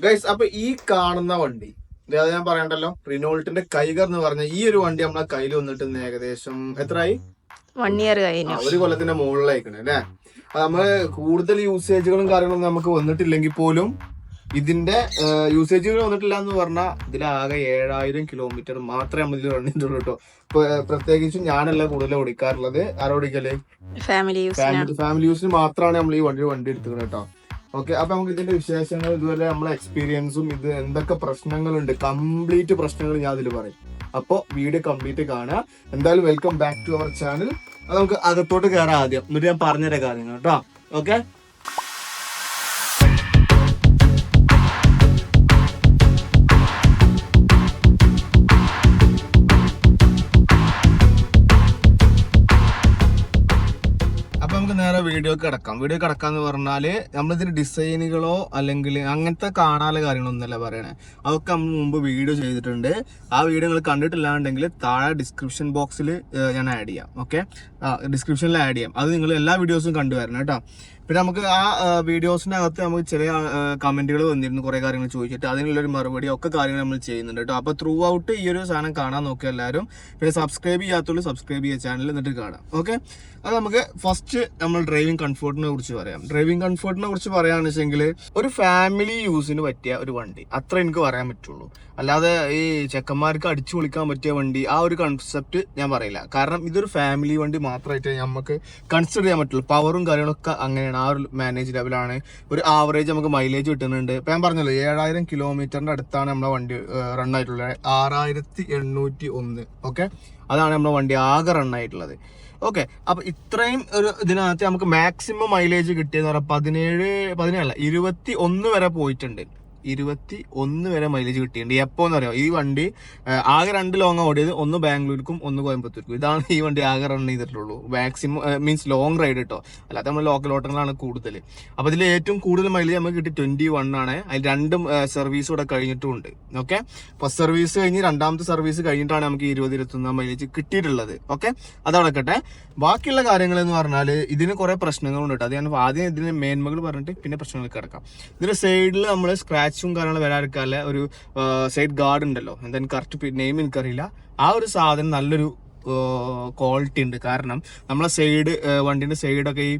Guys അപ്പൊ ഈ കാണുന്ന വണ്ടി അതായത് ഞാൻ പറയണ്ടല്ലോ റിനോൾട്ടിന്റെ കൈകർ എന്ന് പറഞ്ഞ ഈ ഒരു വണ്ടി നമ്മളെ കയ്യിൽ വന്നിട്ട് ഏകദേശം എത്രയായി വൺ ഇയർ കഴിഞ്ഞു. ഒരു കൊല്ലത്തിന്റെ മുകളിലായിക്കണേ അല്ലേ? നമ്മൾ നമ്മൾ കൂടുതൽ യൂസേജുകളും കാര്യങ്ങളൊന്നും നമുക്ക് വന്നിട്ടില്ലെങ്കിൽ പോലും ഇതിന്റെ യൂസേജുകൾ വന്നിട്ടില്ല എന്ന് പറഞ്ഞാൽ ഇതിലാകെ ഏഴായിരം കിലോമീറ്റർ മാത്രമേ നമ്മൾ ഇതിൽ റൺ ചെയ്തിട്ടുള്ളൂ കേട്ടോ പ്രത്യേകിച്ചും ഞാനല്ല കൂടുതൽ ഓടിക്കാറുള്ളത്. ആരോടിക്കൽ ഫാമിലി ഫാമിലി ഫാമിലി യൂസിന് മാത്രമാണ് നമ്മൾ ഈ വണ്ടി വണ്ടി എടുത്തത് കേട്ടോ ഓക്കെ അപ്പൊ നമുക്ക് ഇതിന്റെ വിശേഷങ്ങൾ ഇതുപോലെ നമ്മളെ എക്സ്പീരിയൻസും ഇത് എന്തൊക്കെ പ്രശ്നങ്ങളുണ്ട് കംപ്ലീറ്റ് പ്രശ്നങ്ങൾ ഞാൻ അതിൽ പറയും. അപ്പോൾ വീഡിയോ കംപ്ലീറ്റ് കാണുക. എന്തായാലും welcome back to our channel നമുക്ക് അകത്തോട്ട് കയറാം ആദ്യം. എന്നിട്ട് ഞാൻ പറഞ്ഞുതരാം കാര്യങ്ങൾ കേട്ടോ. ഓക്കെ? നമുക്ക് കിടക്കാം. വീഡിയോ കിടക്കാം എന്ന് പറഞ്ഞാൽ നമ്മളിതിന് ഡിസൈനുകളോ അല്ലെങ്കിൽ അങ്ങനത്തെ കാണാനുള്ള കാര്യങ്ങളൊന്നുമല്ല പറയണേ. അതൊക്കെ നമ്മൾ മുമ്പ് വീഡിയോ ചെയ്തിട്ടുണ്ട്. ആ വീഡിയോ നിങ്ങൾ കണ്ടിട്ടില്ലാണ്ടെങ്കിൽ താഴെ ഡിസ്ക്രിപ്ഷൻ ബോക്സിൽ ഞാൻ ആഡ് ചെയ്യാം. ഓക്കെ ഡിസ്ക്രിപ്ഷനിൽ ആഡ് ചെയ്യാം. അത് നിങ്ങൾ എല്ലാ വീഡിയോസും കണ്ടുവരണം കേട്ടോ. പിന്നെ നമുക്ക് ആ വീഡിയോസിന്റെ അകത്ത് നമുക്ക് ചില കമന്റുകൾ വന്നിരുന്നു കുറെ കാര്യങ്ങൾ ചോദിച്ചിട്ട്. അതിനുള്ളൊരു മറുപടി ഒക്കെ കാര്യങ്ങൾ നമ്മൾ ചെയ്യുന്നുണ്ട് കേട്ടോ. അപ്പൊ ത്രൂ ഔട്ട് ഈ ഒരു സാധനം കാണാൻ നോക്കുക എല്ലാവരും. പിന്നെ സബ്സ്ക്രൈബ് ചെയ്യാത്തുള്ളൂ സബ്സ്ക്രൈബ് ചെയ്യുക ചാനൽ എന്നിട്ട് കാണാം. ഓക്കെ അത് നമുക്ക് ഫസ്റ്റ് നമ്മൾ ഡ്രൈവിംഗ് കംഫോർട്ടിനെ കുറിച്ച് പറയാം. ഡ്രൈവിംഗ് കംഫോർട്ടിനെ കുറിച്ച് പറയുകയാണെന്ന് വെച്ചെങ്കിൽ ഒരു ഫാമിലി യൂസിന് പറ്റിയ ഒരു വണ്ടി. അത്ര എനിക്ക് പറയാൻ പറ്റുള്ളൂ. അല്ലാതെ ഈ ചെക്കന്മാർക്ക് അടിച്ചു പൊളിക്കാൻ പറ്റിയ വണ്ടി ആ ഒരു കൺസെപ്റ്റ് ഞാൻ പറയില്ല. കാരണം ഇതൊരു ഫാമിലി വണ്ടി മാത്രമായിട്ട് നമുക്ക് കൺസിഡർ ചെയ്യാൻ പറ്റുള്ളൂ. പവറും കാര്യങ്ങളൊക്കെ അങ്ങനെയാണ് ആ ഒരു മാനേജ് ലെവലാണ് ഒരു ആവറേജ് നമുക്ക് മൈലേജ് കിട്ടുന്നുണ്ട്. ഇപ്പം ഞാൻ പറഞ്ഞല്ലോ ഏഴായിരം കിലോമീറ്ററിന്റെ അടുത്താണ് നമ്മളെ വണ്ടി റൺ ആയിട്ടുള്ളത്. ആറായിരത്തി എണ്ണൂറ്റി ഒന്ന് ഓക്കെ അതാണ് നമ്മളെ വണ്ടി ആകെ റൺ ആയിട്ടുള്ളത്. ഓക്കെ അപ്പൊ ഇത്രയും ഒരു ഇതിനകത്ത് നമുക്ക് മാക്സിമം മൈലേജ് കിട്ടിയെന്ന് പറഞ്ഞാൽ പതിനേഴ് പതിനേഴല്ല ഇരുപത്തി ഒന്ന് വരെ പോയിട്ടുണ്ട്. ഇരുപത്തി ഒന്ന് വരെ മൈലേജ് കിട്ടിയിട്ടുണ്ട്. എപ്പോന്ന് പറയാം ഈ വണ്ടി ആകെ രണ്ട് ലോങ് ഓടിയത്. ഒന്ന് ബാംഗ്ലൂർക്കും ഒന്ന് കോയമ്പത്തൂർക്കും. ഇതാണ് ഈ വണ്ടി ആകെ റൺ ചെയ്തിട്ടുള്ളൂ. മാക്സിമം മീൻസ് ലോങ് റൈഡ് കേട്ടോ അല്ലാതെ നമ്മൾ ലോക്കൽ ഓട്ടങ്ങളാണ് കൂടുതൽ അപ്പൊ ഇതിൽ ഏറ്റവും കൂടുതൽ മൈലേജ് നമുക്ക് കിട്ടി ട്വന്റി വൺ ആണ്. അതിൽ രണ്ടും സർവീസ് ഇവിടെ കഴിഞ്ഞിട്ടുമുണ്ട് ഓക്കെ ഫസ്റ്റ് സർവീസ് കഴിഞ്ഞ് രണ്ടാമത്തെ സർവീസ് കഴിഞ്ഞിട്ടാണ് നമുക്ക് ഇരുപത് ഇരുപത്തൊന്നാം മൈലേജ് കിട്ടിയിട്ടുള്ളത്. ഓക്കെ അതടക്കട്ടെ ബാക്കിയുള്ള കാര്യങ്ങൾ എന്ന് പറഞ്ഞാൽ ഇതിന് കുറെ പ്രശ്നങ്ങളുണ്ട് കേട്ടോ അത് ഞാൻ ആദ്യം ഇതിന് മേന്മകൾ പറഞ്ഞിട്ട് പിന്നെ പ്രശ്നങ്ങൾ കിടക്കാം. ഇതിന്റെ സൈഡിൽ നമ്മൾ സ്ക്രാച്ചും കാര്യങ്ങളും വരാതിരിക്കാനുള്ള ഒരു സൈഡ് ഗാർഡ് ഉണ്ടല്ലോ. എന്തായാലും കറക്റ്റ് നെയിം എനിക്കറിയില്ല. ആ ഒരു സാധനം നല്ലൊരു ക്വാളിറ്റി ഉണ്ട്. കാരണം നമ്മളെ സൈഡ് വണ്ടിന്റെ സൈഡൊക്കെ ഈ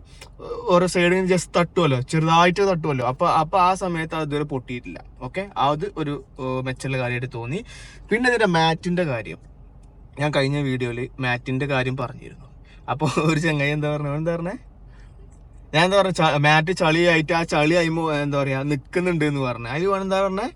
ഓരോ സൈഡിൽ ജസ്റ്റ് തട്ടുമല്ലോ ചെറുതായിട്ട് തട്ടുമല്ലോ അപ്പൊ അപ്പൊ ആ സമയത്ത് അത് ഇതുവരെ പൊട്ടിയിട്ടില്ല. ഓക്കെ അത് ഒരു മെച്ചമുള്ള കാര്യമായിട്ട് തോന്നി. പിന്നെ ഇതിന്റെ മാറ്റിന്റെ കാര്യം. ഞാൻ കഴിഞ്ഞ വീഡിയോയിൽ മാറ്റിന്റെ കാര്യം പറഞ്ഞിരുന്നു. അപ്പോൾ ഒരു ചങ്ങായി എന്താ പറഞ്ഞു എന്താ പറഞ്ഞേ? ഞാൻ എന്താ പറഞ്ഞ മാറ്റ് ചളിയായിട്ട് ആ ചളി ആയിമോ എന്താ പറയാ നിക്കുന്നുണ്ട് എന്ന് പറഞ്ഞു. അതിൽ എന്താ പറഞ്ഞേ?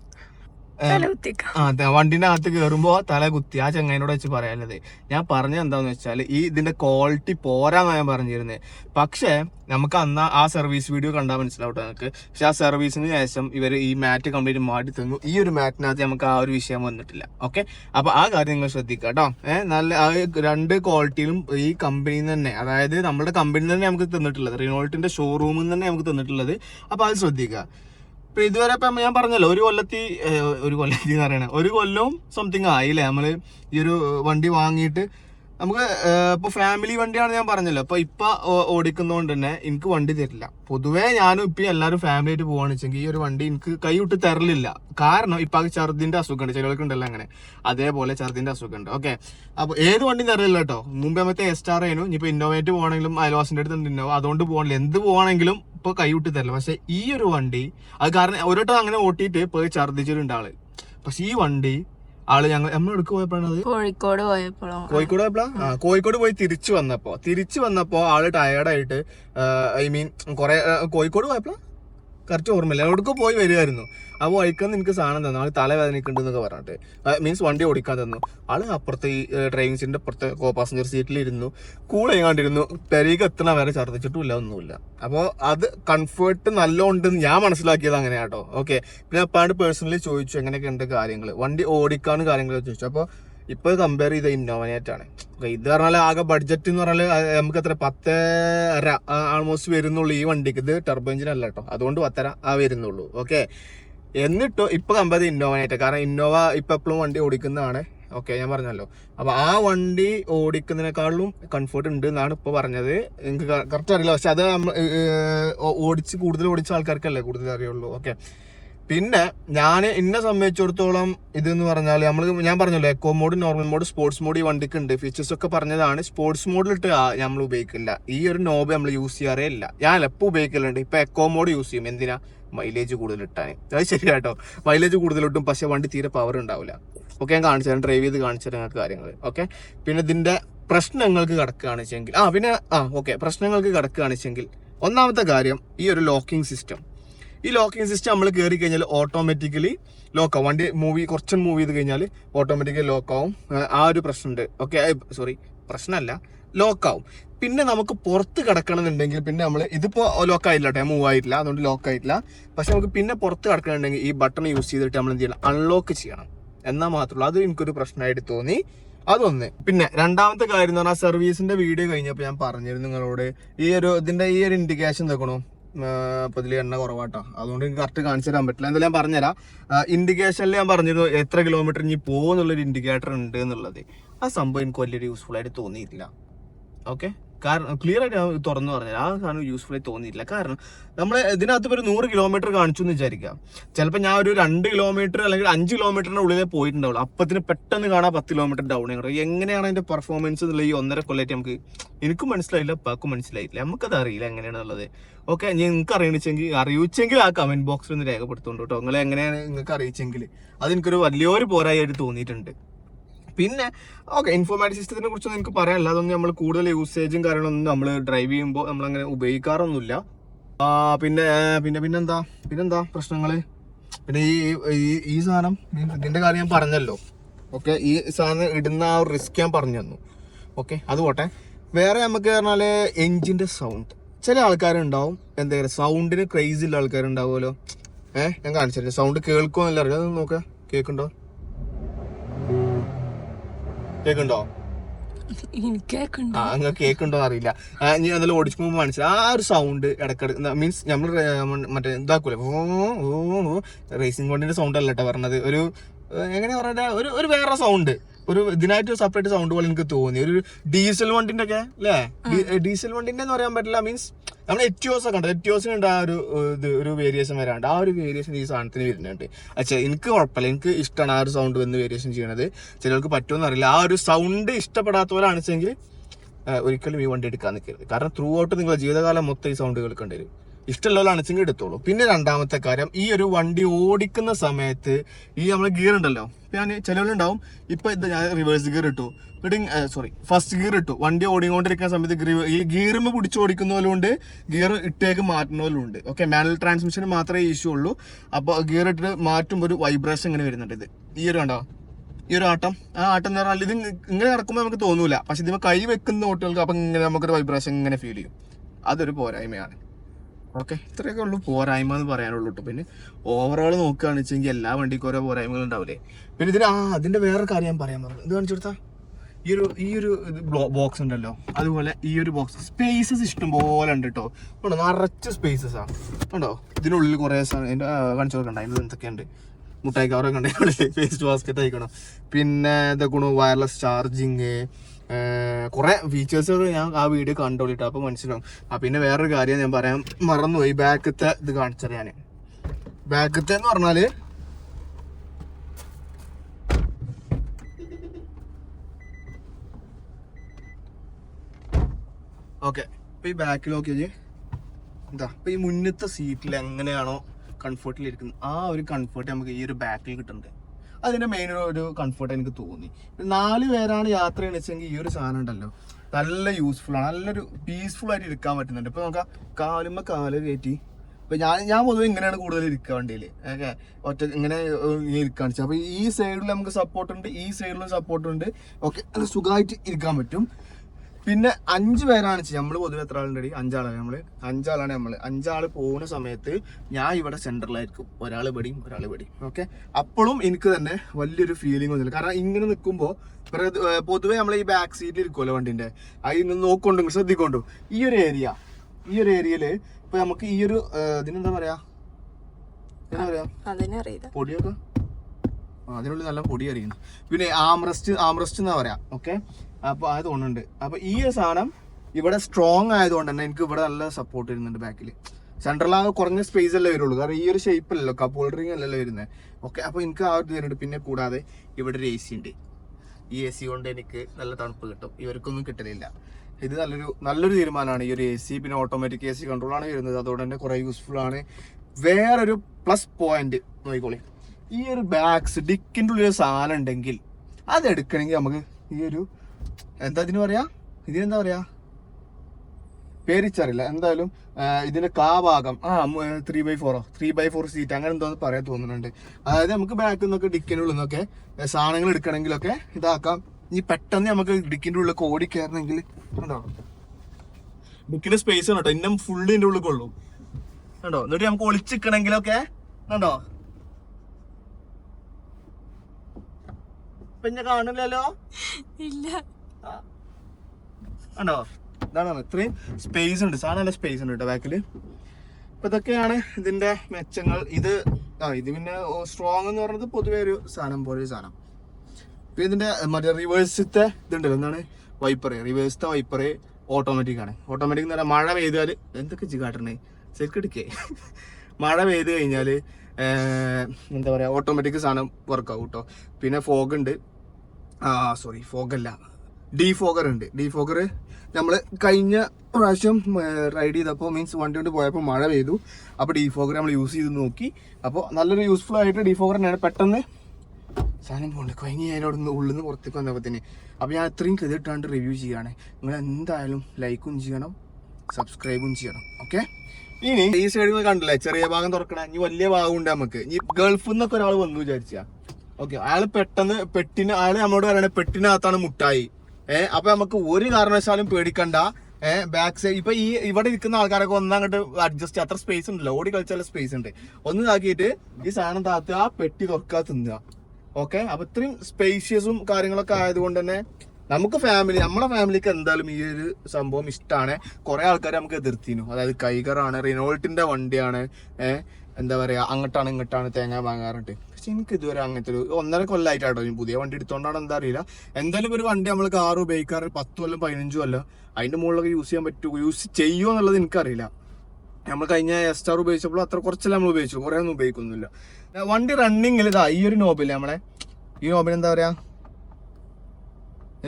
ആ വണ്ടിന്റെ അകത്ത് കയറുമ്പോ തല കുത്തി. ആ ചങ്ങായിനോട് വെച്ച് പറയാനുള്ളത്. ഞാൻ പറഞ്ഞ എന്താന്ന് വെച്ചാൽ ഈ ഇതിന്റെ ക്വാളിറ്റി പോരാന്നാ ഞാൻ പറഞ്ഞിരുന്നത് പക്ഷേ നമുക്ക് അന്ന് ആ സർവീസ് വീഡിയോ കണ്ടാൽ മനസ്സിലാവട്ടെ നമുക്ക് പക്ഷെ ആ സർവീസിന് ശേഷം ഇവർ ഈ മാറ്റ് കംപ്ലീറ്റ് മാറ്റി തന്നു. ഈ ഒരു മാറ്റിനകത്ത് നമുക്ക് ആ ഒരു വിഷയം വന്നിട്ടില്ല. ഓക്കെ അപ്പൊ ആ കാര്യം നിങ്ങൾ ശ്രദ്ധിക്കുക കേട്ടോ ഏഹ് നല്ല ആ രണ്ട് ക്വാളിറ്റിയിലും ഈ കമ്പനിയിൽ തന്നെ അതായത് നമ്മുടെ കമ്പനിയിൽ തന്നെ നമുക്ക് തന്നിട്ടുള്ളത്. റിനോൾട്ടിന്റെ ഷോറൂമിൽ നിന്ന് തന്നെ നമുക്ക് തന്നിട്ടുള്ളത്. അപ്പൊ അത് ശ്രദ്ധിക്കുക. ഇപ്പൊ ഇതുവരെ ഇപ്പം ഞാൻ പറഞ്ഞല്ലോ ഒരു കൊല്ലത്തി ഒരു കൊല്ലത്തി എന്ന് പറയണേ ഒരു കൊല്ലവും സംതിങ് ആയില്ലേ? നമ്മൾ ഈ ഒരു വണ്ടി വാങ്ങിയിട്ട് നമുക്ക് ഇപ്പൊ ഫാമിലി വണ്ടിയാണ് ഞാൻ പറഞ്ഞല്ലോ. അപ്പൊ ഇപ്പൊ ഓടിക്കുന്നതുകൊണ്ട് തന്നെ എനിക്ക് വണ്ടി തരില്ല. പൊതുവേ ഞാനും ഇപ്പൊ എല്ലാവരും ഫാമിലി ആയിട്ട് പോവാണ് വെച്ചെങ്കിൽ ഈ ഒരു വണ്ടി എനിക്ക് കൈ വിട്ട് തരലില്ല. കാരണം ഇപ്പൊ അത് ചെറുതിന്റെ അസുഖമുണ്ട് ചിലവർക്ക് ഉണ്ടല്ലോ അങ്ങനെ. അതേപോലെ ചെറുതിന്റെ അസുഖമുണ്ട് ഓക്കെ അപ്പൊ ഏത് വണ്ടി തരലില്ല കേട്ടോ മുമ്പേ മറ്റേ എസ്റ്റാർ ആയിരുന്നു. ഇനിയിപ്പോ ഇന്നോവേറ്റ് പോകണമെങ്കിലും അയൽവാസിന്റെ അടുത്ത് ഇന്നോവ അതുകൊണ്ട് പോകണില്ല എന്ത് പോകണമെങ്കിലും ഇപ്പൊ കൈ വിട്ട് തരില്ല. പക്ഷെ ഈ ഒരു വണ്ടി അത് കാരണം ഒരു അങ്ങനെ ഓട്ടിയിട്ട് പോയി ഛർദ്ദിച്ചിട്ടുണ്ട് ആൾ. പക്ഷെ ഈ വണ്ടി ആൾ ഞങ്ങൾ നമ്മൾ എടുക്ക് പോയപ്പോഴാണ് അത്? കോഴിക്കോട് പോയപ്പോഴോ? കോഴിക്കോട് പോയപ്പോഴാ? ആ കോഴിക്കോട് പോയി തിരിച്ചു വന്നപ്പോ. തിരിച്ചു വന്നപ്പോ ആൾ ടയർഡായിട്ട് ഐ മീൻ കൊറേ കോഴിക്കോട് പോയപ്പോഴാ? കറക്റ്റ് ഓർമ്മയില്ല. എവിടേക്കോ പോയി വരുമായിരുന്നു അപ്പോൾ വൈക്കന്ന് എനിക്ക് സാധനം തന്നു. ആൾ തലവേദനക്കുണ്ടെന്നൊക്കെ പറഞ്ഞിട്ട്. മീൻസ് വണ്ടി ഓടിക്കാൻ തന്നു. ആൾ അപ്പുറത്തെ ഈ ഡ്രൈവിംഗ് സീറ്റിന്റെ അപ്പുറത്തെ കോ പാസഞ്ചർ സീറ്റിലിരുന്നു കൂൾ ചെയ്യാണ്ടിരുന്നു പെരീക്ക് എത്തണ വരെ ഛർദ്ദിച്ചിട്ടുമില്ല ഒന്നുമില്ല. അപ്പോൾ അത് കംഫർട്ട് നല്ലോണ്ടെന്ന് ഞാൻ മനസ്സിലാക്കിയത് അങ്ങനെയാട്ടോ. ഓക്കെ പിന്നെ അപ്പാണ്ട് പേഴ്സണലി ചോദിച്ചു എങ്ങനെയൊക്കെ ഉണ്ട് കാര്യങ്ങൾ വണ്ടി ഓടിക്കാനും കാര്യങ്ങളൊക്കെ ചോദിച്ചു. അപ്പോൾ ഇപ്പൊ കമ്പയർ ചെയ്ത ഇന്നോവനേറ്റ് ആണ്. ഇത് പറഞ്ഞാൽ ആകെ ബഡ്ജറ്റ് എന്ന് പറഞ്ഞാൽ നമുക്ക് എത്ര? പത്തര ആൾമോസ്റ്റ് വരുന്നുള്ളൂ ഈ വണ്ടിക്ക്. ഇത് ടർബോ എഞ്ചിൻ അല്ല കേട്ടോ അതുകൊണ്ട് പത്തര ആ വരുന്നുള്ളൂ. ഓക്കെ എന്നിട്ടോ ഇപ്പൊ കമ്പയർ ചെയ്ത് ഇന്നോവനേറ്റ് കാരണം ഇന്നോവ ഇപ്പൊ എപ്പോഴും വണ്ടി ഓടിക്കുന്നതാണ്. ഓക്കെ ഞാൻ പറഞ്ഞല്ലോ. അപ്പൊ ആ വണ്ടി ഓടിക്കുന്നതിനേക്കാളും കംഫർട്ട് ഉണ്ട് എന്നാണ് ഇപ്പൊ പറഞ്ഞത്. എനിക്ക് കറക്റ്റ് അറിയില്ല. പക്ഷെ അത് ഓടിച്ച് കൂടുതൽ ഓടിച്ച ആൾക്കാർക്കല്ലേ കൂടുതൽ അറിയുള്ളൂ. ഓക്കെ പിന്നെ ഞാൻ എന്നെ സംബന്ധിച്ചിടത്തോളം ഇതെന്ന് പറഞ്ഞാൽ നമ്മൾ ഞാൻ പറഞ്ഞല്ലോ eco mode normal mode sports mode ഈ വണ്ടിക്ക് ഉണ്ട് ഫീച്ചേഴ്സ് ഒക്കെ പറഞ്ഞതാണ്. സ്പോർട്സ് മോഡിലിട്ട് നമ്മൾ ഉപയോഗിക്കില്ല. ഈ ഒരു നോബ് നമ്മൾ യൂസ് ചെയ്യാറേ ഇല്ല. ഞാൻ എപ്പോൾ ഉപയോഗിക്കലുണ്ട്. ഇപ്പൊ എക്കോ മോഡ് യൂസ് ചെയ്യും. എന്തിനാ? മൈലേജ് കൂടുതൽ ഇട്ടാൻ അത് ശരി കേട്ടോ. മൈലേജ് കൂടുതൽ പക്ഷേ വണ്ടി തീരെ പവർ ഉണ്ടാവില്ല ഓക്കെ ഞാൻ കാണിച്ചു തരാം. ഡ്രൈവ് ചെയ്ത് കാണിച്ചു തരാം നിങ്ങൾക്ക് കാര്യങ്ങൾ ഓക്കെ പിന്നെ ഇതിന്റെ പ്രശ്നങ്ങൾക്ക് കിടക്കുകയാണ് വെച്ചെങ്കിൽ. ആ പിന്നെ ആ ഓക്കെ പ്രശ്നങ്ങൾക്ക് കിടക്കുകയാണ് വെച്ചെങ്കിൽ. ഒന്നാമത്തെ കാര്യം ഈ ഒരു ലോക്കിംഗ് സിസ്റ്റം ഈ ലോക്കിംഗ് സിസ്റ്റം നമ്മൾ കയറി കഴിഞ്ഞാൽ ഓട്ടോമാറ്റിക്കലി ലോക്കാവും വണ്ടി മൂവി കുറച്ച് മൂവ് ചെയ്ത് കഴിഞ്ഞാൽ ഓട്ടോമാറ്റിക്കലി ലോക്കാവും ആ ഒരു പ്രശ്നമുണ്ട്. ഓക്കെ സോറി പ്രശ്നമല്ല. ലോക്കാവും പിന്നെ നമുക്ക് പുറത്ത് കിടക്കണമെന്നുണ്ടെങ്കിൽ പിന്നെ നമ്മൾ ഇതിപ്പോൾ ലോക്ക് ആയില്ല കേട്ടോ. മൂവ് ആയിട്ടില്ല. അതുകൊണ്ട് ലോക്ക് ആയിട്ടില്ല. പക്ഷെ നമുക്ക് പിന്നെ പുറത്ത് കിടക്കണമെന്നുണ്ടെങ്കിൽ ഈ ബട്ടൺ യൂസ് ചെയ്തിട്ട് നമ്മൾ എന്ത് ചെയ്യണം? അൺലോക്ക് ചെയ്യണം. എന്നാൽ മാത്രമല്ല അത് എനിക്കൊരു പ്രശ്നമായിട്ട് തോന്നി. അതൊന്ന്. പിന്നെ രണ്ടാമത്തെ കാര്യം എന്ന് പറഞ്ഞാൽ സർവീസിന്റെ വീഡിയോ കഴിഞ്ഞപ്പോൾ ഞാൻ പറഞ്ഞിരുന്നു നിങ്ങളോട്. ഈ ഒരു ഇതിന്റെ ഈ ഒരു ഇൻഡിക്കേഷൻ നോക്കണോ ഇപ്പൊ ഇതിൽ എണ്ണ കുറവാട്ടോ. അതുകൊണ്ട് എനിക്ക് കറക്റ്റ് കാണിച്ചു തരാൻ പറ്റില്ല. എന്തായാലും ഞാൻ പറഞ്ഞുതരാം. ഇൻഡിക്കേഷനിൽ ഞാൻ പറഞ്ഞിരുന്നു എത്ര കിലോമീറ്റർ ഇനി പോകുന്നുള്ളൊരു ഇൻഡിക്കേറ്റർ ഉണ്ട് എന്നുള്ളത്. ആ സംഭവം എനിക്ക് വലിയൊരു യൂസ്ഫുൾ ആയിട്ട് തോന്നിയിട്ടില്ല. ഓക്കെ കാരണം ക്ലിയർ ആയിട്ട് ഞാൻ തുറന്നു പറഞ്ഞത് ആ സാധനം യൂസ്ഫുൾ ആയി തോന്നിയില്ല കാരണം നമ്മൾ ഇതിനകത്ത് ഒരു നൂറ് കിലോമീറ്റർ കാണിച്ചു എന്ന് വിചാരിക്കാം. ചിലപ്പോൾ ഞാൻ ഒരു രണ്ട് കിലോമീറ്റർ അല്ലെങ്കിൽ അഞ്ച് കിലോമീറ്ററിന്റെ ഉള്ളിലേ പോയിട്ടുണ്ടാവുള്ളൂ. അപ്പത്തിന് പെട്ടെന്ന് കാണാൻ പത്ത് കിലോമീറ്റർ ഡൗൺ എങ്ങനെയാണ് അതിന്റെ പെർഫോമൻസ് എന്നുള്ള ഈ ഒന്നര കൊല്ലായിട്ട് നമുക്ക് എനിക്കും മനസ്സിലായില്ല അപ്പാക്കും മനസ്സിലായില്ല. നമുക്കത് അറിയില്ല എങ്ങനെയാണെന്നുള്ളത്. ഓക്കെ നിങ്ങൾക്ക് അറിയണിച്ചെങ്കിൽ അറിയിച്ചെങ്കിൽ ആ കമന്റ് ബോക്സിൽ ഒന്ന് രേഖപ്പെടുത്തുന്നുണ്ട് കേട്ടോ. നിങ്ങൾ എങ്ങനെയാണ് നിങ്ങൾക്ക് അറിയിച്ചെങ്കിൽ. അതെനിക്കൊരു വലിയൊരു പോരായിട്ട് തോന്നിയിട്ടുണ്ട്. പിന്നെ ഓക്കെ ഇൻഫോർമാറ്റിക് സിസ്റ്റത്തിനെ കുറിച്ചൊന്നും എനിക്ക് പറയാനില്ല. അതൊന്നും നമ്മൾ കൂടുതൽ യൂസേജും കാര്യങ്ങളൊന്നും നമ്മൾ ഡ്രൈവ് ചെയ്യുമ്പോൾ നമ്മൾ അങ്ങനെ ഉപയോഗിക്കാറൊന്നുമില്ല പിന്നെ പിന്നെ പിന്നെന്താ? പിന്നെന്താ പ്രശ്നങ്ങൾ പിന്നെ ഈ ഈ- സാധനം ഇതിന്റെ കാര്യം ഞാൻ പറഞ്ഞല്ലോ. ഓക്കെ ഈ സാധനം ഇടുന്ന ആ ഒരു റിസ്ക് ഞാൻ പറഞ്ഞു തന്നു. ഓക്കെ അത് പോട്ടെ. വേറെ നമുക്ക് പറഞ്ഞാൽ എഞ്ചിന്റെ സൗണ്ട് ചില ആൾക്കാരുണ്ടാവും എന്താ പറയുക സൗണ്ടിന് ക്രൈസ് ഉള്ള ആൾക്കാരുണ്ടാവുമല്ലോ. ഏഹ് ഞാൻ കാണിച്ചില്ല സൗണ്ട് കേൾക്കുമോ എന്നല്ല അറിയാം അത് നോക്കാം. കേൾക്കുണ്ടോ ആ അങ്ങ് കേക്കുണ്ടോ അറിയില്ല. ഞാൻ അതെല്ലാം ഓടിച്ചു പോകുമ്പോൾ മനസ്സിലായി ആ ഒരു സൗണ്ട് ഇടക്കിടക്ക് മീൻസ് നമ്മൾ മറ്റേ ഇതാക്കൂലേ? റേസിംഗ് ബോണ്ടിന്റെ സൗണ്ട് അല്ല കേട്ടോ പറഞ്ഞത്. ഒരു എങ്ങനെയാ എങ്ങനെ പറഞ്ഞ ഒരു ഒരു വേറെ സൗണ്ട് ഒരു ഇതിനായിട്ട് സെപ്പറേറ്റ് സൗണ്ട് പോലെ എനിക്ക് തോന്നി. ഒരു ഡീസൽ വണ്ടിന്റെ ഒക്കെ അല്ലേ ഡീസൽ വണ്ടിന്റെ എന്ന് പറയാൻ പറ്റില്ല. മീൻസ് നമ്മൾ എറ്റിയോസ് ഒക്കെ ഉണ്ട്. എറ്റിയോസിനുണ്ട് ആ ഒരു ഇത് ഒരു വേരിയേഷൻ വരാണ്ട്. ആ ഒരു വേരിയേഷൻ ഈ സാധനത്തിന് വരുന്നുണ്ട്. അച്ഛാ എനിക്ക് കുഴപ്പമില്ല. എനിക്ക് ഇഷ്ടമാണ് ആ ഒരു സൗണ്ട് വന്ന് വേരിയേഷൻ ചെയ്യണത്. ചിലർക്ക് പറ്റുമെന്ന് അറിയില്ല. ആ ഒരു സൗണ്ട് ഇഷ്ടപ്പെടാത്തവരാണെച്ചെങ്കിൽ ഒരിക്കലും ഈ വണ്ടി എടുക്കാൻ നിൽക്കരുത് കാരണം ത്രൂ ഔട്ട് നിങ്ങളുടെ ജീവിതകാലം മൊത്തം ഈ സൗണ്ട് കേൾക്കേണ്ടി വരും. ഇഷ്ടമുള്ളവരാണെച്ചെങ്കിൽ എടുത്തോളൂ. പിന്നെ രണ്ടാമത്തെ കാര്യം ഈ ഒരു വണ്ടി ഓടിക്കുന്ന സമയത്ത് ഈ നമ്മളെ ഗിയർ ഉണ്ടല്ലോ ഞാൻ ചിലവരുണ്ടാവും ഇപ്പൊ ഇത് ഞാൻ റിവേഴ്സ് ഗിയർ ഇട്ടു. സോറി ഫസ്റ്റ് ഗിയർ ഇട്ടു. വണ്ടി ഓടിക്കൊണ്ടിരിക്കുന്ന സമയത്ത് ഈ ഗിയറുമ്പ് പിടിച്ച് ഓടിക്കുന്നവരുണ്ട് ഗിയർ ഇട്ടേക്ക് മാറ്റുന്നവരുണ്ട്. ഓക്കെ മാനുവൽ ട്രാൻസ്മിഷൻ മാത്രമേ ഇഷ്യൂ ഉള്ളൂ. അപ്പോൾ ഗിയർ ഇട്ട് മാറ്റുമ്പോൾ ഒരു വൈബ്രേഷൻ ഇങ്ങനെ വരുന്നുണ്ട് ഇത്. ഈ ഒരു കണ്ടോ? ഈ ഒരു ആട്ടം. ആ ആട്ടം എന്ന് പറഞ്ഞാൽ ഇത് ഇങ്ങനെ നടക്കുമ്പോൾ നമുക്ക് തോന്നൂല. പക്ഷെ ഇതിന് കൈ വെക്കുന്ന കുട്ടികൾക്ക് അപ്പം ഇങ്ങനെ നമുക്കൊരു വൈബ്രേഷൻ ഇങ്ങനെ ഫീൽ ചെയ്യും. അതൊരു പോരായ്മയാണ്. ഓക്കെ ഇത്രയൊക്കെ ഉള്ളൂ പോരായ്മ എന്ന് പറയാനുള്ളൂ കേട്ടോ. പിന്നെ ഓവറോൾ നോക്കുകയാണെന്ന് വെച്ചെങ്കിൽ എല്ലാ വണ്ടിക്കും ഓരോ പോരായ്മകൾ ഉണ്ടാവില്ലേ? പിന്നെ ഇതിന് ആ അതിന്റെ വേറൊരു കാര്യം ഞാൻ പറയാൻ പറഞ്ഞു ഇത് കാണിച്ചു കൊടുത്താൽ ഈ ഒരു ഈ ഒരു ബോക്സ് ഉണ്ടല്ലോ. അതുപോലെ ഈ ഒരു ബോക്സ് സ്പേസസ് ഇഷ്ടം പോലെ ഉണ്ട് കേട്ടോ. ഉണ്ടോ? നിറച്ച് സ്പേസസ് ആണ് ഉണ്ടോ? ഇതിനുള്ളിൽ കുറേ എന്റെ കാണിച്ചു കൊടുക്കണ്ട? അതിന് എന്തൊക്കെയുണ്ട് മുട്ടായി കവറൊക്കെ ഉണ്ടെങ്കിൽ ഫേസ് ബാസ്ക്കറ്റ് ആയിക്കണം? പിന്നെ ഇതൊക്കെ വയർലെസ് ചാർജിങ് കുറെ ഫീച്ചേഴ്സുകൾ ഞാൻ ആ വീഡിയോ കണ്ടോളിട്ട് അപ്പൊ മനസ്സിലാവും. ആ പിന്നെ വേറൊരു കാര്യം ഞാൻ പറയാൻ മറന്നുപോയി. ബാക്കത്തെ ഇത് കാണിച്ചത് ഞാൻ ബാക്കത്തെ എന്ന് പറഞ്ഞാൽ ഓക്കെ. ഇപ്പൊ ഈ ബാക്കിൽ നോക്കിയേ. എന്താ? ഇപ്പൊ ഈ മുന്നത്തെ സീറ്റിൽ എങ്ങനെയാണോ കംഫർട്ടിൽ ഇരിക്കുന്നത്? ആ ഒരു കംഫർട്ട് നമുക്ക് ഈ ഒരു ബാക്കിൽ കിട്ടുന്നുണ്ട്. അതിന്റെ മെയിൻ ഒരു കംഫർട്ട് എനിക്ക് തോന്നി. നാല് പേരാണ് യാത്ര ചെയ്യണെങ്കിൽ ഈ ഒരു സാധനം ഉണ്ടല്ലോ. നല്ല യൂസ്ഫുൾ ആണ്. നല്ലൊരു പീസ്ഫുൾ ആയിട്ട് ഇരിക്കാൻ പറ്റുന്നുണ്ട്. ഇപ്പൊ നോക്കാം. കാലുമ്മ കാൽ കയറ്റി ഇപ്പൊ ഞാൻ ഞാൻ പൊതുവെ ഇങ്ങനെയാണ് കൂടുതൽ ഇരിക്കുക വണ്ടിയിൽ ഓക്കെ? ഒറ്റ ഇങ്ങനെ ഇരിക്കാൻ അപ്പോൾ അപ്പൊ ഈ സൈഡിൽ നമുക്ക് സപ്പോർട്ട് ഉണ്ട് ഈ സൈഡിലും സപ്പോർട്ട് ഉണ്ട്. ഓക്കെ? സുഖമായിട്ട് ഇരിക്കാൻ പറ്റും. പിന്നെ അഞ്ച് പേരാണ് നമ്മൾ പൊതുവെ എത്ര ആളുണ്ട് അഞ്ചാളാണ് നമ്മൾ? അഞ്ചാളാണ് നമ്മൾ. അഞ്ചാൾ പോകുന്ന സമയത്ത് ഞാൻ ഇവിടെ സെന്ററിലായിരിക്കും ഒരാൾ ഇവിടെയും ഒരാൾ ഇവിടെയും. ഓക്കെ അപ്പോഴും എനിക്ക് തന്നെ വലിയൊരു ഫീലിംഗ് ഒന്നുമില്ല. കാരണം ഇങ്ങനെ നിൽക്കുമ്പോൾ പൊതുവെ നമ്മൾ ഈ ബാക്ക് സീറ്റിൽ ഇരിക്കുമല്ലോ വണ്ടിന്റെ. അതിൽ നോക്കൊണ്ടും ശ്രദ്ധിക്കൊണ്ടു. ഈ ഒരു ഏരിയ ഈ ഒരു ഏരിയയിൽ ഇപ്പൊ നമുക്ക് ഈ ഒരു ഇതിനെന്താ പറയാ? എന്താ പറയാ? അതിനറിയില്ല. പൊടിയൊക്കെ? അതിനുള്ളിൽ നല്ല പൊടി അറിയുന്നു പിന്നെ ആംറസ്റ്റ് ആംറസ്റ്റ് എന്നാ പറയാ? ഓക്കെ അപ്പൊ അത് തോന്നുന്നുണ്ട്. അപ്പൊ ഈ ഒരു സാധനം ഇവിടെ സ്ട്രോങ് ആയതുകൊണ്ട് തന്നെ എനിക്ക് ഇവിടെ നല്ല സപ്പോർട്ട് വരുന്നുണ്ട് ബാക്കിൽ സെൻട്രൽ ആ കുറഞ്ഞ സ്പേസ് അല്ലേ വരുള്ളൂ. കാരണം ഈ ഒരു ഷേപ്പ് അല്ലല്ലോ. കപ്പ് ഹോൾഡറിങ് അല്ലല്ലോ വരുന്നത് ഓക്കെ അപ്പോൾ എനിക്ക് ആ ഒരു വരുന്നുണ്ട് പിന്നെ കൂടാതെ ഇവിടെ ഒരു എ സി ഉണ്ട്. ഈ എ സി കൊണ്ട് എനിക്ക് നല്ല തണുപ്പ് കിട്ടും. ഇവർക്കൊന്നും കിട്ടലില്ല. ഇത് നല്ലൊരു നല്ലൊരു തീരുമാനമാണ്. ഈ ഒരു എ സി പിന്നെ ഓട്ടോമാറ്റിക് എ സി കൺട്രോൾ ആണ് വരുന്നത്. അതുകൊണ്ട് തന്നെ കുറേ യൂസ്ഫുൾ ആണ്. വേറൊരു പ്ലസ് പോയിന്റ് നോക്കിക്കോളി. ഈ ഒരു ബാഗ്സ് ഡിക്കിന്റെ ഉള്ളിൽ ഒരു സാധനം ഉണ്ടെങ്കിൽ അത് എടുക്കണമെങ്കിൽ നമുക്ക് ഈ ഒരു എന്താ ഇതിന് പറയാ? ഇതിനെന്താ പറയാ? പേരിച്ചറിയില്ല. എന്തായാലും ഇതിന്റെ കാ ഭാഗം ആ three by four three by four seat അങ്ങനെ എന്തോ പറയാൻ തോന്നുന്നുണ്ട്. അതായത് നമുക്ക് ബാക്കിൽ നിന്നൊക്കെ ഡിക്കിനുള്ളിൽ നിന്നൊക്കെ സാധനങ്ങൾ എടുക്കണമെങ്കിലൊക്കെ ഇതാക്കാം. ഇനി പെട്ടെന്ന് നമുക്ക് ഡിക്കിന്റെ ഉള്ളിലൊക്കെ ഓടി കയറണമെങ്കിൽ കണ്ടോ ഡിക്കിന്റെ സ്പേസ് ആണ് കേട്ടോ ഇന്നും ഫുള്ള് ഇതിന്റെ ഉള്ളിൽ കൊള്ളൂ. കണ്ടോ എന്നിട്ട് നമുക്ക് ഒളിച്ചിരിക്കണമെങ്കിലൊക്കെ കണ്ടോ പിന്നെ കാണില്ലല്ലോ ഇല്ല. കണ്ടോ? ഇതാണ് ഇത്രയും സ്പേസ് ഉണ്ട്. സാധനം നല്ല സ്പേസ് ഉണ്ട് കേട്ടോ ബാക്കിൽ അപ്പൊ ഇതൊക്കെയാണ് ഇതിന്റെ മെച്ചങ്ങൾ. ഇത് ആ ഇത് പിന്നെ സ്ട്രോങ് എന്ന് പറയുന്നത് പൊതുവെ ഒരു സാധനം പോലെ ഒരു സാധനം. പിന്നെ ഇതിന്റെ മറ്റേ റിവേഴ്സത്തെ ഇതുണ്ടല്ലോ. എന്താണ്? വൈപ്പർ റിവേഴ്സത്തെ വൈപ്പർ ഓട്ടോമാറ്റിക് ആണ്. ഓട്ടോമാറ്റിക് എന്ന് പറഞ്ഞാൽ മഴ പെയ്താൽ എന്തൊക്കെ കാട്ടണേ എടുക്കേ മഴ പെയ്ത് കഴിഞ്ഞാൽ എന്താ പറയുക ഓട്ടോമാറ്റിക് സാധനം വർക്കാവും കേട്ടോ. പിന്നെ ഫോഗ് ഉണ്ട്. ആ സോറി ഫോഗല്ല ഡി ഫോഗർ ഉണ്ട്. ഡി ഫോഗർ നമ്മൾ കഴിഞ്ഞ പ്രാവശ്യം റൈഡ് ചെയ്തപ്പോൾ മീൻസ് വണ്ടി കൊണ്ട് പോയപ്പോൾ മഴ പെയ്തു. അപ്പോൾ ഡി ഫോഗർ നമ്മൾ യൂസ് ചെയ്ത് നോക്കി. അപ്പോൾ നല്ലൊരു യൂസ്ഫുൾ ആയിട്ട് ഡി ഫോഗർ തന്നെയാണ്. പെട്ടെന്ന് സാധനം പോകണ്ട് കഴിഞ്ഞ അതിനോട് ഉള്ളിൽ നിന്ന് പുറത്തേക്ക് വന്നപ്പോൾ തന്നെ അപ്പോൾ ഞാൻ അത്രയും കൃതിട്ടാണ്ട് റിവ്യൂ ചെയ്യുകയാണ്. നിങ്ങൾ എന്തായാലും ലൈക്കും ചെയ്യണം സബ്സ്ക്രൈബും ചെയ്യണം. ഓക്കെ ഇനി ഈ സൈഡിൽ നിന്ന് കണ്ടില്ലേ? ചെറിയ ഭാഗം തുറക്കണ. ഇനി വലിയ ഭാഗം ഉണ്ട് നമുക്ക്. ഇനി ഗൾഫിൽ നിന്നൊക്കെ ഒരാൾ വന്നു വിചാരിച്ചാ. ഓക്കെ അയാൾ പെട്ടെന്ന് പെട്ടിന് അയാൾ നമ്മളോട് പറയണേ പെട്ടിനകത്താണ് മുട്ടായി. ഏഹ് അപ്പൊ നമുക്ക് ഒരു കാരണവശാലും പേടിക്കണ്ട. ഏഹ് ബാക്ക് സൈഡ് ഇപ്പൊ ഈ ഇവിടെ ഇരിക്കുന്ന ആൾക്കാരൊക്കെ ഒന്നങ്ങോട്ട് അഡ്ജസ്റ്റ് അത്ര സ്പേസ് ഉണ്ട് ഓടി കളിച്ചാലും സ്പേസ് ഉണ്ട്. ഒന്ന് ഇതാക്കിയിട്ട് ഈ സാധനം താത്തുക ആ പെട്ടി തുറക്കുക തിന്നുക. ഓക്കെ അപ്പൊ ഇത്രയും സ്പേഷ്യസും കാര്യങ്ങളൊക്കെ ആയതുകൊണ്ട് തന്നെ നമുക്ക് ഫാമിലി നമ്മളെ ഫാമിലിക്ക് എന്തായാലും ഈ ഒരു സംഭവം ഇഷ്ടമാണ് കുറെ ആൾക്കാർ നമുക്ക് എതിർത്തിനു അതായത് കൈഗറാണ് റിനോൾട്ടിന്റെ വണ്ടിയാണ്. ഏഹ് എന്താ പറയാ അങ്ങോട്ടാണ് ഇങ്ങോട്ടാണ് തേങ്ങ വാങ്ങാറുണ്ട് പക്ഷെ എനിക്ക് ഇതുവരെ അങ്ങനത്തെ ഒരു ഒന്നര കൊല്ലമായിട്ടാട്ടോ ഞാൻ പുതിയ വണ്ടി എടുത്തോണ്ടാണ് എന്താ അറിയില്ല. എന്തായാലും ഒരു വണ്ടി നമ്മൾ കാർ ഉപയോഗിക്കാറ് പത്ത് കൊല്ലം പതിനഞ്ചും കൊല്ലം. അതിന്റെ മുകളിലൊക്കെ യൂസ് ചെയ്യാൻ പറ്റുമോ യൂസ് ചെയ്യുമോ എന്നുള്ളത് എനിക്കറിയില്ല. നമ്മൾ കഴിഞ്ഞ എസ് സ്റ്റാർ ഉപയോഗിച്ചപ്പോൾ അത്ര കുറച്ചല്ല നമ്മൾ ഉപയോഗിച്ചു കുറേ ഒന്നും ഉപയോഗിക്കുന്നില്ല. വണ്ടി റണ്ണിങ്ങിൽ ഇതാ ഈ ഒരു നോബില്ലേ നമ്മളെ? ഈ നോബിൽ എന്താ പറയാ?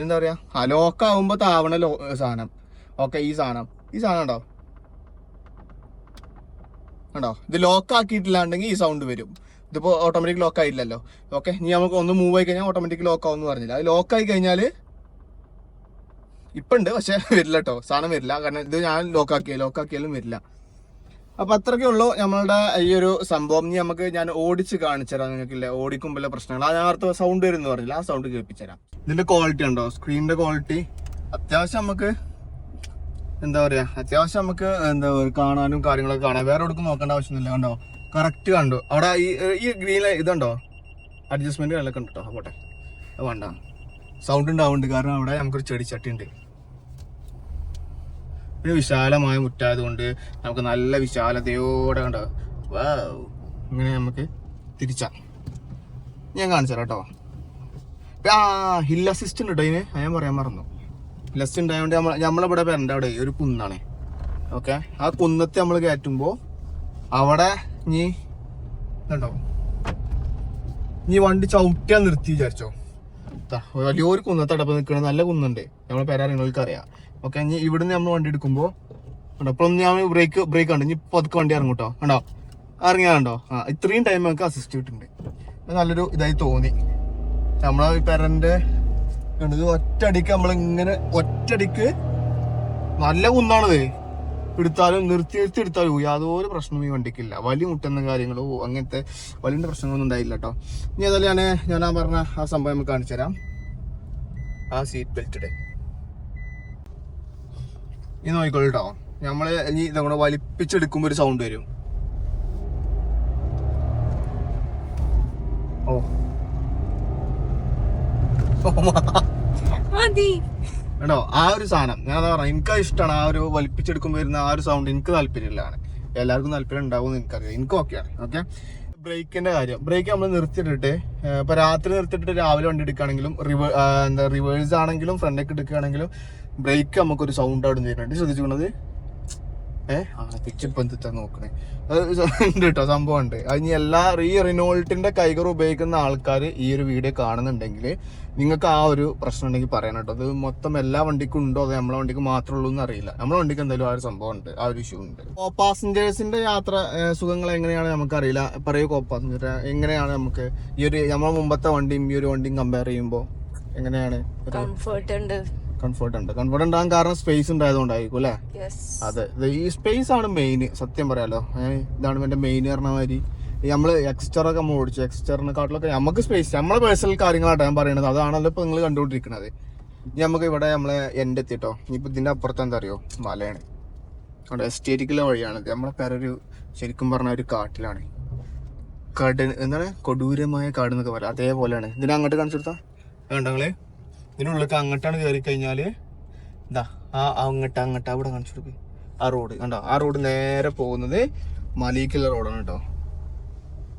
എന്താ പറയാ? ആ ലോക്കാവുമ്പോ താവണ ലോ സാധനം. ഓക്കെ ഈ സാധനം. ഈ സാധനം ഉണ്ടോ? ഉണ്ടോ ഇത് ലോക്ക് ആക്കിയിട്ടില്ലാണ്ടെങ്കിൽ ഈ സൗണ്ട് വരും. ഇതിപ്പോൾ ഓട്ടോമാറ്റിക് ലോക്ക് ആയില്ലല്ലോ ഓക്കെ ഇനി നമുക്ക് ഒന്ന് മൂവ് ആയി കഴിഞ്ഞാൽ ഓട്ടോമാറ്റിക് ലോക്ക് ആവും എന്ന് പറഞ്ഞില്ല. അത് ലോക്ക് ആയി കഴിഞ്ഞാൽ ഇപ്പം ഉണ്ട് പക്ഷേ വരില്ല കേട്ടോ സാധനം വരില്ല. കാരണം ഇത് ഞാൻ ലോക്ക് ആക്കിയ ലോക്ക് ആക്കിയാലും വരില്ല. അപ്പോൾ അത്രയ്ക്കേ ഉള്ളൂ നമ്മളുടെ ഈ ഒരു സംഭവം. ഇനി നമുക്ക് ഞാൻ ഓടിച്ച് കാണിച്ചുതരാം നിങ്ങൾക്കില്ല? ഓടിക്കുമ്പോൾ പ്രശ്നങ്ങൾ. ആ നേരത്തെ സൗണ്ട് വരും എന്ന് പറഞ്ഞില്ല. ആ സൗണ്ട് കേൾപ്പിച്ചുതരാം ഇതിന്റെ ക്വാളിറ്റി ഉണ്ടോ? സ്ക്രീനിന്റെ ക്വാളിറ്റി അത്യാവശ്യം നമുക്ക് എന്താ പറയാ അത്യാവശ്യം നമുക്ക് എന്താ കാണാനും കാര്യങ്ങളൊക്കെ കാണാം. വേറെ എവിടേക്കും നോക്കേണ്ട ആവശ്യമൊന്നുമില്ല കണ്ടോ? കറക്റ്റ് കണ്ടു. അവിടെ ഈ ഈ ഗ്രീൻ ഇതുണ്ടോ? അഡ്ജസ്റ്റ്മെന്റ് കാര്യങ്ങളൊക്കെ ഉണ്ട്? കേട്ടോ പോട്ടെ വേണ്ട. സൗണ്ട് ഉണ്ടാവുന്നുണ്ട്. കാരണം അവിടെ നമുക്കൊരു ചെടിച്ചട്ടി ഉണ്ട്. പിന്നെ വിശാലമായ മുറ്റായതുകൊണ്ട് നമുക്ക് നല്ല വിശാലതയോടെ കണ്ടോ? വാ ഇങ്ങനെ നമുക്ക് തിരിച്ചാ. ഞാൻ കാണിച്ചു തരാം കേട്ടോ. ആ ഹിൽ കേട്ടോ ഇതിന്. ഞാൻ പറയാൻ മറന്നു. അസിസ്റ്റന്റ് ഉണ്ടായതുകൊണ്ട് നമ്മൾ നമ്മളിവിടെ വരണ്ട അവിടെ ഒരു കുന്നാണ്. ഓക്കെ ആ കുന്നത്തെ നമ്മൾ കയറ്റുമ്പോൾ അവിടെ നീ ഇതുണ്ടോ? നീ വണ്ടി ചവിട്ടിയാൽ നിർത്തി വിചാരിച്ചോ? വലിയൊരു കുന്നത്തടപ്പ് നിൽക്കണ നല്ല കുന്നുണ്ട്. നമ്മളെ പേരറിയണവർക്ക് അറിയാം ഓക്കെ ഇനി ഇവിടുന്ന് നമ്മൾ വണ്ടി എടുക്കുമ്പോൾ അപ്പോൾ ഞാൻ ബ്രേക്ക് ബ്രേക്ക് ഉണ്ട് ഇനി പതുക്കെ വണ്ടി ഇറങ്ങും കേട്ടോ കണ്ടോ? ഇറങ്ങിയാണ്ടോ? ആ ഇത്രയും ടൈം നമുക്ക് അസിസ്റ്റ് കിട്ടുന്നുണ്ട് നല്ലൊരു ഇതായി തോന്നി. നമ്മളെ പെരന്റെ ഇത് ഒറ്റടിക്ക് നമ്മളിങ്ങനെ ഒറ്റടിക്ക് നല്ല കുന്നാണത്. എടുത്താലും നിർത്തി നിർത്തി എടുത്താലും യാതൊരു പ്രശ്നവും ഈ വണ്ടിക്കില്ല. വലിയ മുട്ടുന്ന കാര്യങ്ങളോ അങ്ങനത്തെ വലിയ പ്രശ്നങ്ങളൊന്നും ഉണ്ടായില്ല കേട്ടോ ഇനി ഏതായാലും ഞാൻ ഞാൻ ആ പറഞ്ഞ ആ സംഭവം കാണിച്ചു തരാം. ആ സീറ്റ് ബെൽറ്റ് ഇനി നോക്കിക്കോളൂ കേട്ടോ നമ്മൾ ഇനി ഇതങ്ങോട്ട് വലിപ്പിച്ചെടുക്കുമ്പോ ഒരു സൗണ്ട് വരും. ഓ. കേട്ടോ ആ ഒരു സാധനം. ഞാൻ അതാ പറഞ്ഞ എനിക്ക് ഇഷ്ടമാണ് ആ ഒരു വലിപ്പിച്ചെടുക്കുമ്പോൾ വരുന്ന ആ ഒരു സൗണ്ട് എനിക്ക് താല്പര്യമില്ലാണ് എല്ലാവർക്കും താല്പര്യം ഉണ്ടാവും എനിക്കറിയാം. എനിക്ക് ഓക്കെയാണ് ഓക്കെ ബ്രേക്കിന്റെ കാര്യം. ബ്രേക്ക് നമ്മൾ നിർത്തിയിട്ടിട്ട് ഇപ്പൊ രാത്രി നിർത്തിയിട്ട് രാവിലെ വണ്ടി എടുക്കുകയാണെങ്കിലും എന്താ റിവേഴ്സ് ആണെങ്കിലും ഫ്രണ്ടൊക്കെ എടുക്കുകയാണെങ്കിലും ബ്രേക്ക് നമുക്കൊരു സൗണ്ട് അവിടെ നിന്ന് വരുന്നുണ്ട്. ഏഹ് നോക്കണേ? ഉണ്ട് സംഭവം ഉണ്ട് അതിന് എല്ലാ ഈ റിനോൾട്ടിന്റെ കൈകർ ഉപയോഗിക്കുന്ന ആൾക്കാർ ഈ ഒരു വീഡിയോ കാണുന്നുണ്ടെങ്കിൽ നിങ്ങൾക്ക് ആ ഒരു പ്രശ്നം ഉണ്ടെങ്കിൽ പറയണം കേട്ടോ അത് മൊത്തം എല്ലാ വണ്ടിക്കും ഉണ്ടോ? അതോ നമ്മളെ വണ്ടിക്ക് മാത്രമേ ഉള്ളൂ എന്ന് അറിയില്ല നമ്മളെ വണ്ടിക്ക് എന്തായാലും ആ ഒരു സംഭവം ഉണ്ട് ആ ഒരു ഇഷ്യൂ ഉണ്ട്. കോ പാസഞ്ചേഴ്സിന്റെ യാത്ര സുഖങ്ങൾ എങ്ങനെയാണ് നമുക്കറിയില്ല. പറയൂ കോ പാസഞ്ചർ എങ്ങനെയാണ് നമുക്ക് ഈ ഒരു നമ്മളെ മുമ്പത്തെ വണ്ടിയും ഈ ഒരു വണ്ടിയും കമ്പയർ ചെയ്യുമ്പോൾ എങ്ങനെയാണ് കംഫർട്ട് ഉണ്ട്. കംഫർട്ട് ഉണ്ട്. കംഫർട്ട് ഉണ്ടാകാൻ കാരണം സ്പേസ് ഉണ്ടായതുകൊണ്ടായിരിക്കും അല്ലേ? അതെ. ഈ സ്പേസ് ആണ് മെയിൻ സത്യം പറയാലോ. ഇതാണ് എന്റെ മെയിൻ പറഞ്ഞ മാതിരി. നമ്മൾ എക്സ്റ്റർ ഒക്കെ നമ്മൾ ഓടിച്ചു. എക്സ്റ്ററിനെക്കാട്ടിലൊക്കെ നമുക്ക് സ്പേസ് നമ്മളെ പേഴ്സണൽ കാര്യങ്ങളാണ് ഞാൻ പറയുന്നത് അതാണല്ലോ ഇപ്പൊ നിങ്ങൾ കണ്ടുകൊണ്ടിരിക്കുന്നത് ഇനി നമുക്ക് ഇവിടെ നമ്മളെ എന്റെ എത്തിട്ടോ. ഇനിയിപ്പോ ഇതിന്റെ അപ്പുറത്ത് എന്താ അറിയോ? മലയാണ് അവിടെ എസ്റ്റേറ്റിക്കുള്ള വഴിയാണ് ഇത്. നമ്മളെ പേരൊരു ശരിക്കും പറഞ്ഞ ഒരു കാട്ടിലാണ്. കട എന്താണ്? കൊടൂരമായ കാട് എന്നൊക്കെ പറയാം. അതേപോലെയാണ്. ഇതിനെ അങ്ങോട്ട് കാണിച്ചു കൊടുത്താ. കണ്ടങ്ങൾ ഇതിനുള്ളിലേക്ക് അങ്ങോട്ടാണ് കയറി കഴിഞ്ഞാൽ ഇതാ ആ അങ്ങോട്ട് അങ്ങോട്ട് അവിടെ കാണിച്ചു കൊടുക്കും. ആ റോഡ് കണ്ടോ? ആ റോഡ് നേരെ പോകുന്നത് മലയിക്കുള്ള റോഡാണ് കേട്ടോ.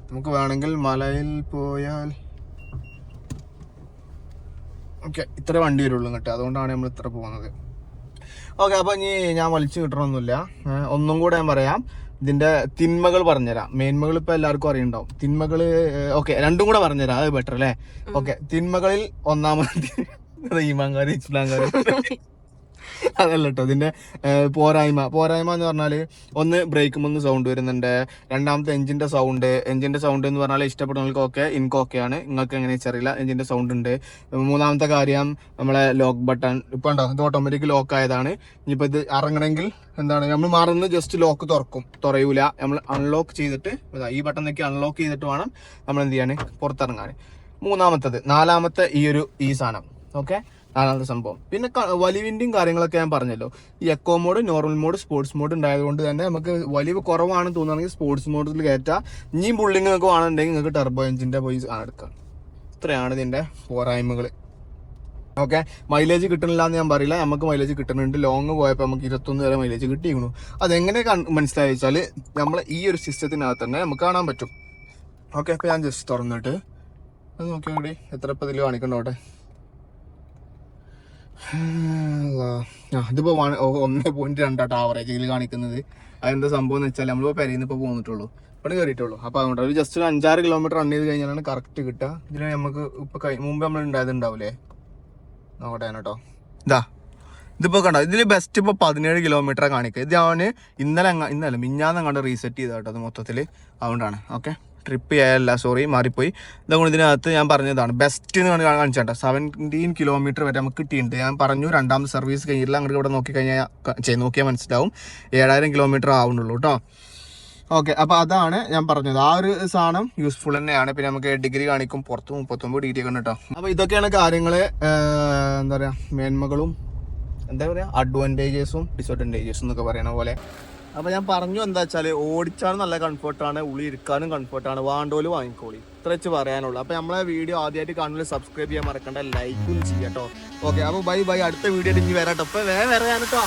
നമുക്ക് വേണമെങ്കിൽ മലയിൽ പോയാൽ ഓക്കെ ഇത്ര വണ്ടി വരുള്ളൂ കേട്ടോ അതുകൊണ്ടാണ് നമ്മൾ ഇത്ര പോകുന്നത്. ഓക്കെ അപ്പൊ ഇനി ഞാൻ വലിച്ചു കിട്ടണമൊന്നുമില്ല. ഒന്നും കൂടെ ഞാൻ പറയാം. ഇതിന്റെ തിന്മകൾ പറഞ്ഞുതരാം. മേന്മകൾ ഇപ്പൊ എല്ലാവർക്കും അറിയണ്ടാവും തിന്മകൾ ഓക്കെ രണ്ടും കൂടെ പറഞ്ഞുതരാം. അത് ബെറ്റർ അല്ലേ? ഓക്കെ തിന്മകളിൽ ഒന്നാമത് ഈമാങ്കാരി ഇസ്ലാങ്കാരി അതല്ല കേട്ടോ ഇതിന്റെ പോരായ്മ. പോരായ്മ എന്ന് പറഞ്ഞാൽ ഒന്ന് ബ്രേക്കും ഒന്ന് സൗണ്ട് വരുന്നുണ്ട്. രണ്ടാമത്തെ എഞ്ചിന്റെ സൗണ്ട് എഞ്ചിന്റെ സൗണ്ട് എന്ന് പറഞ്ഞാൽ ഇഷ്ടപ്പെടുന്നവർക്കൊക്കെ ഇൻകൊക്കെയാണ് നിങ്ങൾക്ക് എങ്ങനെ അറിയില്ല. എഞ്ചിന്റെ സൗണ്ട് ഉണ്ട്. മൂന്നാമത്തെ കാര്യം നമ്മളെ ലോക്ക് ബട്ടൺ ഇപ്പൊ ഉണ്ടോ ഇത് ഓട്ടോമാറ്റിക് ലോക്ക് ആയതാണ്. ഇനിയിപ്പോ ഇത് ഇറങ്ങണമെങ്കിൽ എന്താണ് നമ്മൾ മറന്ന് ജസ്റ്റ് ലോക്ക് തുറക്കും. തുറയൂല. നമ്മൾ അൺലോക്ക് ചെയ്തിട്ട് ഈ ബട്ടൺ നോക്കി അൺലോക്ക് ചെയ്തിട്ട് വേണം നമ്മൾ എന്ത് ചെയ്യാൻ പുറത്തിറങ്ങാൻ മൂന്നാമത്തത് നാലാമത്തെ ഈ ഒരു ഈ സാധനം. ഓക്കെ? നാലാമത്തെ സംഭവം. പിന്നെ വലിവിന്റെയും കാര്യങ്ങളൊക്കെ ഞാൻ പറഞ്ഞല്ലോ. ഈ eco mode normal mode sports mode ഉണ്ടായതുകൊണ്ട് തന്നെ നമുക്ക് വലിവ് കുറവാണെന്ന് തോന്നുകയാണെങ്കിൽ സ്പോർട്സ് മോഡിൽ കയറ്റാം. ഇനിയും ബുള്ളിങ് ഒക്കെ വേണമെന്നുണ്ടെങ്കിൽ നിങ്ങൾക്ക് ടർബോ എഞ്ചിന്റെ പോയി എടുക്കാം. ഇത്രയാണ് ഇതിന്റെ പോരായ്മകൾ ഓക്കെ? മൈലേജ് കിട്ടണില്ല എന്ന് ഞാൻ പറയില്ല. നമുക്ക് മൈലേജ് കിട്ടുന്നുണ്ട്. ലോങ് പോയപ്പോൾ നമുക്ക് ഇരുപത്തൊന്ന് വരെ മൈലേജ് കിട്ടിയിരുന്നു അതെങ്ങനെ മനസ്സിലായി വെച്ചാൽ നമ്മൾ ഈ ഒരു സിസ്റ്റത്തിനകത്ത് തന്നെ നമുക്ക് കാണാൻ പറ്റും. ഓക്കെ? അപ്പോൾ ഞാൻ ജസ്റ്റ് തുറന്നിട്ട് അത് നോക്കിയാൽ എത്ര ഇപ്പം ഇതിൽ കാണിക്കണ്ടോട്ടെ ഇതിപ്പോൾ ഒന്ന് പോയിന്റ് രണ്ടാട്ടോ ആവറേജ് ഇതിൽ കാണിക്കുന്നത്. അതെന്താ സംഭവം എന്ന് വെച്ചാൽ നമ്മളിപ്പോൾ പെരയിൽ നിന്ന് ഇപ്പോൾ പോന്നിട്ടുള്ളൂ ഇവിടെ കയറിയിട്ടുള്ളൂ അപ്പോൾ അതുകൊണ്ട് ഒരു ജസ്റ്റ് ഒരു അഞ്ചാറ് കിലോമീറ്റർ റൺ ചെയ്ത് കഴിഞ്ഞാലാണ് കറക്റ്റ് കിട്ടുക. ഇതിന് നമുക്ക് ഇപ്പോൾ കൈ മുമ്പ് നമ്മൾ ഉണ്ടായതുണ്ടാവില്ലേ നോക്കട്ടെ ഞാൻ കേട്ടോ ഇതാ ഇതിപ്പോ കണ്ടോ? ഇതിൽ ബെസ്റ്റ് ഇപ്പൊ പതിനേഴ് കിലോമീറ്റർ കാണിക്കുക. ഇത് അവന് ഇന്നലെ ഇന്നലെ മിഞ്ഞാന്ന് റീസെറ്റ് ചെയ്ത കേട്ടോ അത് മൊത്തത്തിൽ അതുകൊണ്ടാണ്. ഓക്കെ ട്രിപ്പ് ചെയ്യാനല്ല സോറി മാറിപ്പോയി. ഇതുകൊണ്ട് ഇതിനകത്ത് ഞാൻ പറഞ്ഞതാണ് ബെസ്റ്റ് എന്ന് കാണിച്ചേട്ടാ. സെവന്റീൻ കിലോമീറ്റർ വരെ നമുക്ക് കിട്ടിയിട്ടുണ്ട്. ഞാൻ പറഞ്ഞു രണ്ടാമത് സർവീസ് കഴിഞ്ഞില്ല അങ്ങോട്ട് ഇവിടെ നോക്കി കഴിഞ്ഞാൽ ചെയ്ത് നോക്കിയാൽ മനസ്സിലാവും. ഏഴായിരം കിലോമീറ്റർ ആവുന്നുള്ളൂ കേട്ടോ ഓക്കെ അപ്പോൾ അതാണ് ഞാൻ പറഞ്ഞത്. ആ ഒരു സാധനം യൂസ്ഫുൾ തന്നെയാണ്. പിന്നെ നമുക്ക് ഡിഗ്രി കാണിക്കും പുറത്ത് മുപ്പത്തൊമ്പത് ഡിഗ്രി ഒക്കെ കേട്ടോ അപ്പോൾ ഇതൊക്കെയാണ് കാര്യങ്ങൾ എന്താ പറയുക മേന്മകളും എന്താ പറയുക അഡ്വാന്റേജസും ഡിസഡ്വാന്റേജസും എന്നൊക്കെ പറയുന്ന പോലെ. അപ്പോൾ ഞാൻ പറഞ്ഞു എന്താ വെച്ചാൽ ഓടിച്ചാലും നല്ല കംഫർട്ടാണ് ഉള്ളി ഇരിക്കാനും കംഫർട്ടാണ് വാണ്ടോൽ വാങ്ങിക്കോളി. ഇത്ര വെച്ച് പറയാനുള്ളൂ. അപ്പോൾ നമ്മളെ വീഡിയോ ആദ്യമായിട്ട് കാണുമ്പോൾ സബ്സ്ക്രൈബ് ചെയ്യാൻ മറക്കണ്ട ലൈക്കും ചെയ്യാം കേട്ടോ ഓക്കെ അപ്പോൾ ബൈ ബൈ അടുത്ത വീഡിയോ ഇനി വരാട്ടോ അപ്പോൾ വേറെ വരാൻ കേട്ടോ